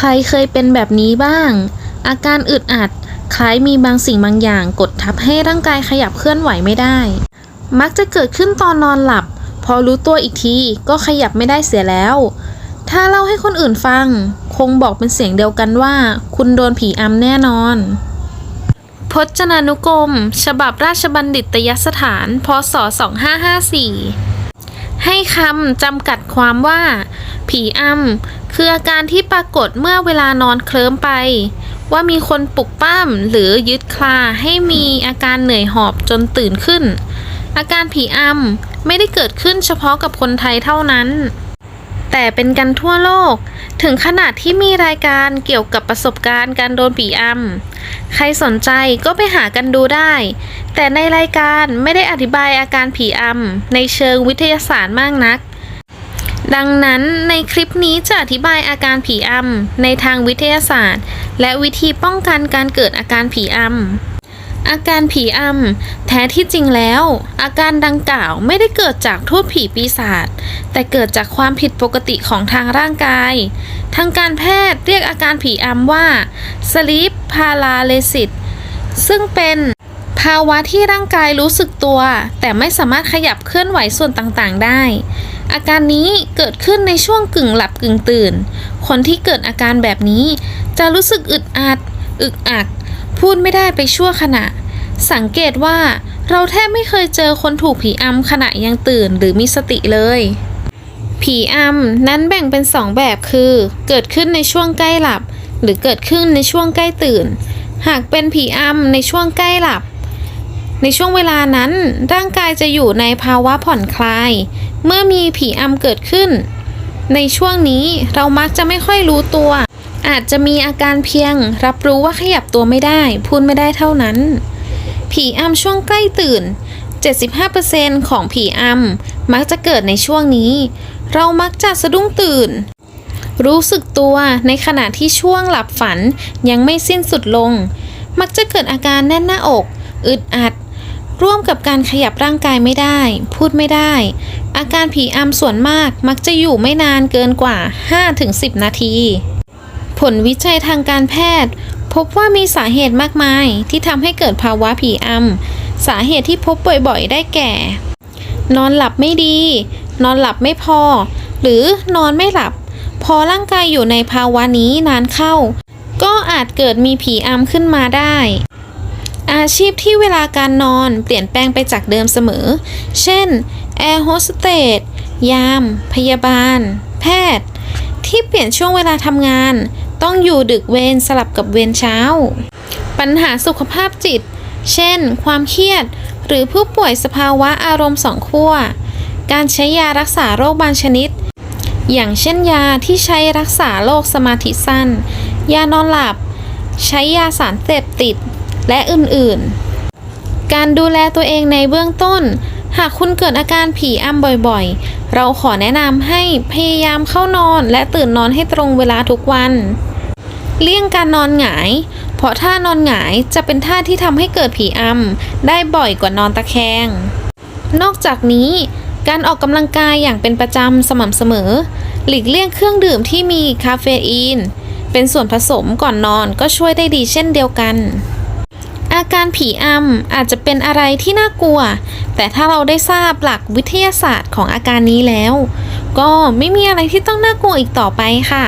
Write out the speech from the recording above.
ใครเคยเป็นแบบนี้บ้าง อาการอึดอัด คล้ายมีบางสิ่งบางอย่างกดทับให้ร่างกายขยับเคลื่อนไหวไม่ได้ มักจะเกิดขึ้นตอนนอนหลับ พอรู้ตัวอีกทีก็ขยับไม่ได้เสียแล้ว ถ้าเล่าให้คนอื่นฟัง คงบอกเป็นเสียงเดียวกันว่า คุณโดนผีอำแน่นอน พจนานุกรม ฉบับราชบัณฑิตยสถาน พศ 2554 ให้คำจำกัดความว่า ผีอำคืออาการที่ปรากฏเมื่อเวลานอนเคลิ้มไป ว่ามีคนปลุกปั้มหรือยึดคลาให้มีอาการเหนื่อยหอบจนตื่นขึ้น อาการผีอำไม่ได้เกิดขึ้นเฉพาะกับคนไทยเท่านั้น แต่เป็นกันทั่วโลก ถึงขนาดที่มีรายการเกี่ยวกับประสบการณ์การโดนผีอำ ใครสนใจก็ไปหากันดูได้ แต่ในรายการไม่ได้อธิบายอาการผีอำ ในเชิงวิทยาศาสตร์มากนัก ดังนั้นในคลิปนี้จะอธิบายอาการผีอำ ในทางวิทยาศาสตร์ และวิธีป้องกันการเกิดอาการผีอำ อาการผีอำแท้ที่จริงแล้ว อาการดังกล่าวไม่ได้เกิดจากทูตผีปีศาจแต่เกิดจากความผิดปกติของทางร่างกาย ทางการแพทย์เรียกอาการผีอำว่า sleep paralysis ซึ่งเป็นภาวะที่ร่างกายรู้สึกตัว แต่ไม่สามารถขยับเคลื่อนไหวส่วนต่างๆ ได้ อาการนี้เกิดขึ้นในช่วงกึ่งหลับกึ่งตื่น คนที่เกิดอาการแบบนี้จะรู้สึกอึดอัด อึกอัก พูดไม่ได้ไปชั่วขณะ สังเกตว่าเราแทบไม่เคยเจอคนถูกผีอำขณะยังตื่นหรือมีสติเลย ผีอำนั้นแบ่งเป็นสองแบบคือ เกิดขึ้นในช่วงใกล้หลับ หรือเกิดขึ้นในช่วงใกล้ตื่น หากเป็นผีอำในช่วงใกล้หลับ ในช่วงเวลานั้นร่างกายจะอยู่ในภาวะผ่อนคลาย เมื่อมีผีอำเกิดขึ้น ในช่วงนี้เรามักจะไม่ค่อยรู้ตัว อาจจะมีอาการเพียง รับรู้ว่าขยับตัวไม่ได้ พูดไม่ได้เท่านั้น ผีอำช่วงใกล้ตื่น 75%ของผีอำมักจะเกิดในช่วงนี้ เรามักจะสะดุ้งตื่น รู้สึกตัวในขณะที่ช่วงหลับฝันยังไม่สิ้นสุดลง มักจะเกิดอาการแน่นหน้าอก อึดอัด ร่วมกับการขยับร่างกายไม่ได้ พูดไม่ได้ อาการผีอำส่วนมากมักจะอยู่ไม่นานเกินกว่า 5-10 นาที ผลวิจัยทางการแพทย์ พบว่ามีสาเหตุมากมายที่ทำให้เกิดภาวะผีอำสาเหตุที่พบบ่อยๆ ได้แก่ นอนหลับไม่ดี นอนหลับไม่พอ หรือนอนไม่หลับ พอร่างกายอยู่ในภาวะนี้นานเข้า ก็อาจเกิดมีผีอำขึ้นมาได้ อาชีพที่เวลาการนอนเปลี่ยนแปลงไปจากเดิมเสมอ เช่นแอร์โฮสเตสยาม พยาบาล แพทย์ ที่เปลี่ยนช่วงเวลาทำงาน ต้องอยู่ดึกเวรสลับกับเวรเช้า ปัญหาสุขภาพจิต เช่น ความเครียด หรือผู้ป่วยสภาวะอารมณ์สองขั้ว การใช้ยารักษาโรคบางชนิด อย่างเช่นยาที่ใช้รักษาโรคสมาธิสั้น ยานอนหลับ ใช้ยาสารเสพติด และอื่นๆ การดูแลตัวเองในเบื้องต้น หากคุณเกิดอาการผีอำบ่อยๆ เราขอแนะนำให้พยายามเข้านอนและตื่นนอนให้ตรงเวลาทุกวัน เลี่ยงการนอนหงาย เพราะท่านอนหงายจะเป็นท่าที่ทำให้เกิดผีอำได้บ่อยกว่านอนตะแคง นอกจากนี้การออกกำลังกายอย่างเป็นประจำสม่ำเสมอ หลีกเลี่ยงเครื่องดื่มที่มีคาเฟอีน เป็นส่วนผสมก่อนนอนก็ช่วยได้ดีเช่นเดียวกัน อาการผีอำอาจจะเป็นอะไรที่น่ากลัว แต่ถ้าเราได้ทราบหลักวิทยาศาสตร์ของอาการนี้แล้ว ก็ไม่มีอะไรที่ต้องน่ากลัวอีกต่อไปค่ะ